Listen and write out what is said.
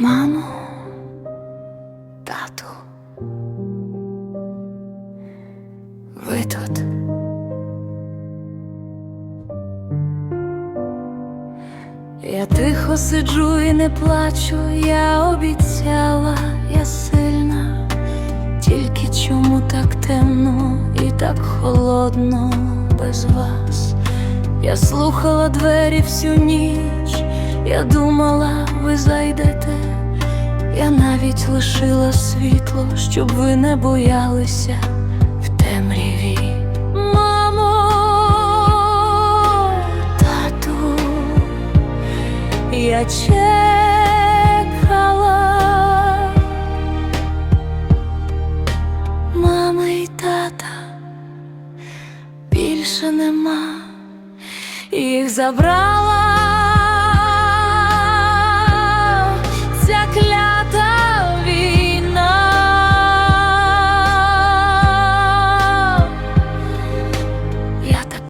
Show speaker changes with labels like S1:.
S1: Мамо, тату, ви тут. Я тихо сиджу і не плачу, я обіцяла, я сильна, тільки чому так темно і так холодно без вас. Я слухала двері всю ніч я думала, ви зайдете. Я навіть лишила світло, щоб ви не боялися в темряві. Мамо, тату, я чекала. Мами й тата більше нема, їх забрала